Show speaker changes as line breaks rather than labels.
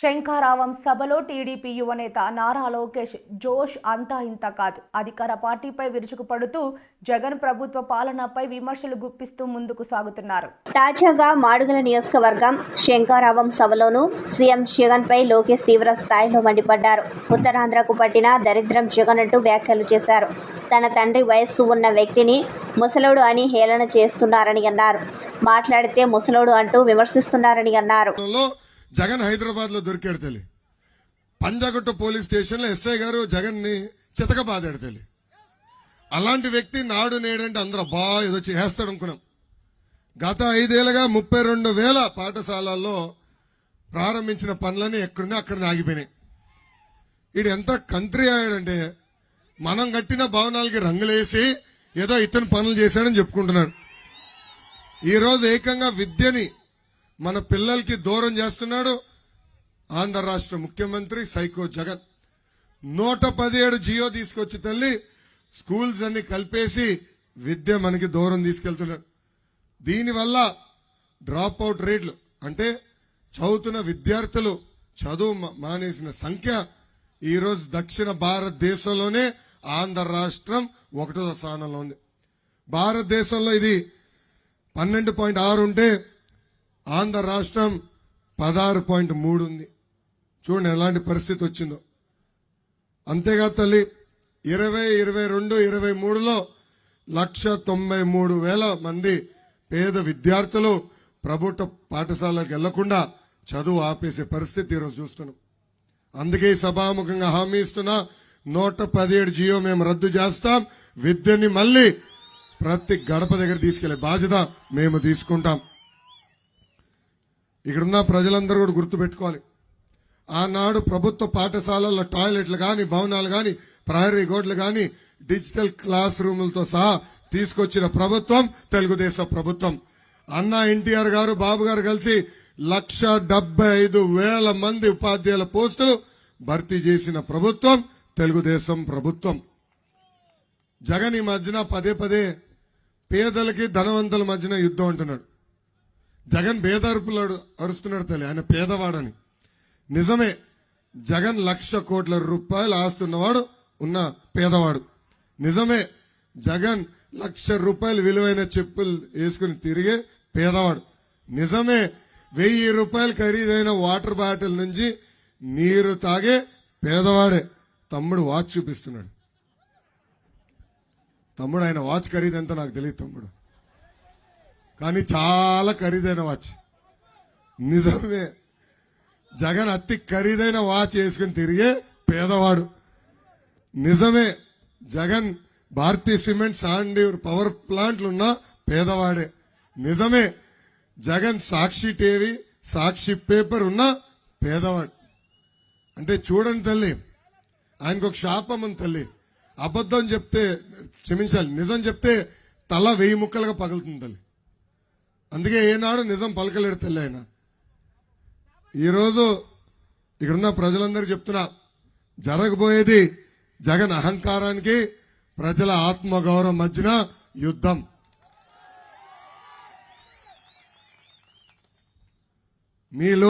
శంఖారావం సభలో టీడీపీ యువనేత నారా లోకేష్ జోష్ అంతా ఇంత కాదు. అధికార పార్టీపై విరుచుకుపడుతూ జగన్ ప్రభుత్వ పాలనపై విమర్శలు గుప్పిస్తూ ముందుకు సాగుతున్నారు.
తాజాగా మాడుగుల నియోజకవర్గం శంకారావం సభలోనూ సీఎం జగన్ పై లోకేష్ తీవ్ర స్థాయిలో మండిపడ్డారు. ఉత్తరాంధ్రకు పట్టిన దరిద్రం జగన్ అంటూ వ్యాఖ్యలు చేశారు. తన తండ్రి వయస్సు ఉన్న వ్యక్తిని ముసలోడు అని హేళన చేస్తున్నారని అన్నారు. మాట్లాడితే ముసలోడు అంటూ విమర్శిస్తున్నారని అన్నారు.
జగన్ హైదరాబాద్లో దొరికాడు తల్లి. పంజాగుట్ట పోలీస్ స్టేషన్లో ఎస్ఐ గారు జగన్ని చితక బాదాడు తల్లి. అలాంటి వ్యక్తి నాడు నేడంటే అందరూ బా ఏదో చేస్తాడు అనుకున్నాం. గత ఐదేళ్ళుగా ముప్పై రెండు వేల పాఠశాలల్లో ప్రారంభించిన పనులని ఎక్కడున్నా అక్కడ ఆగిపోయినాయి. ఇది ఎంత కంత్రి అయ్యాడంటే మనం కట్టిన భవనాలకి రంగులేసి ఏదో ఇతను పనులు చేశాడని చెప్పుకుంటున్నాడు. ఈరోజు ఏకంగా విద్యని మన పిల్లలకి దూరం చేస్తున్నాడు ఆంధ్ర రాష్ట్ర ముఖ్యమంత్రి సైకో జగన్. నూట పదిహేడు జియో తీసుకొచ్చి తల్లి స్కూల్స్ అన్ని కలిపేసి విద్య మనకి దూరం తీసుకెళ్తున్నాడు. దీనివల్ల డ్రాప్ అవుట్ రేట్లు అంటే చదువుతున్న విద్యార్థులు చదువు మానేసిన సంఖ్య ఈరోజు దక్షిణ భారతదేశంలోనే ఆంధ్ర రాష్ట్రం ఒకటో స్థానంలో ఉంది. భారతదేశంలో ఇది పన్నెండు పాయింట్ ఆరు ఉంటే ఆంధ్ర రాష్ట్రం పదహారు పాయింట్ మూడు ఉంది. చూడండి ఎలాంటి పరిస్థితి వచ్చిందో. అంతేగా తల్లి ఇరవై ఇరవై రెండు ఇరవై మూడులో లక్ష తొంభై మూడు వేల మంది పేద విద్యార్థులు ప్రభుత్వ పాఠశాలకు వెళ్ళకుండా చదువు ఆపేసే పరిస్థితి ఈరోజు చూస్తున్నాం. అందుకే సభాముఖంగా హామీ ఇస్తున్నా నూట పదిహేడు జియో మేము రద్దు చేస్తాం విద్యని మళ్ళీ ప్రతి గడప దగ్గర తీసుకెళ్ళే బాధ్యత మేము తీసుకుంటాం. ఇక్కడున్న ప్రజలందరూ కూడా గుర్తుపెట్టుకోవాలి. ఆనాడు ప్రభుత్వ పాఠశాలల్లో టాయిలెట్లు కానీ భవనాలు కానీ ప్రహరీ గోడ్లు కానీ డిజిటల్ క్లాస్ రూములతో సహా తీసుకొచ్చిన ప్రభుత్వం తెలుగుదేశం ప్రభుత్వం. అన్న ఎన్టీఆర్ గారు బాబు గారు కలిసి లక్ష ఐదు వేల మంది ఉపాధ్యాయుల పోస్టులు భర్తీ చేసిన ప్రభుత్వం తెలుగుదేశం ప్రభుత్వం. జగన్ ఈ మధ్యన పదే పదే పేదలకి ధనవంతుల మధ్యన యుద్ధం అంటున్నాడు. జగన్ పేదరుపులు అరుస్తున్నాడు తల్లి. ఆయన పేదవాడని. నిజమే జగన్ లక్ష కోట్ల రూపాయలు ఆస్తున్నవాడు ఉన్న పేదవాడు. నిజమే జగన్ లక్ష రూపాయలు విలువైన చెప్పులు వేసుకుని తిరిగే పేదవాడు. నిజమే వెయ్యి రూపాయలు ఖరీదైన వాటర్ బాటిల్ నుంచి నీరు తాగే పేదవాడే. తమ్ముడు వాచ్ చూపిస్తున్నాడు. తమ్ముడు ఆయన వాచ్ ఖరీదంతా నాకు తెలియదు తమ్ముడు. కానీ చాలా ఖరీదైన వాచ్. నిజమే. జగన్ అతి ఖరీదైన వాచ్ వేసుకుని తిరిగే పేదవాడు. నిజమే. జగన్ భారతీయ సిమెంట్ సాండ్యూర్ పవర్ ప్లాంట్లు ఉన్న పేదవాడే. నిజమే. జగన్ సాక్షి టీవీ సాక్షి పేపర్ ఉన్న పేదవాడు. అంటే చూడండి తల్లి ఆయనకు ఒక శాపం ఉంది తల్లి. అబద్ధం చెప్తే క్షమించాలి నిజం చెప్తే తల వెయ్యి ముక్కలుగా పగులుతుంది తల్లి. అందుకే ఏనాడు నిజం పలకలేడు తల్లి ఆయన. ఈరోజు ఇక్కడున్న ప్రజలందరూ చెప్తున్నా జరగబోయేది జగన్ అహంకారానికి ప్రజల ఆత్మగౌరవం మధ్యన యుద్ధం. మీలో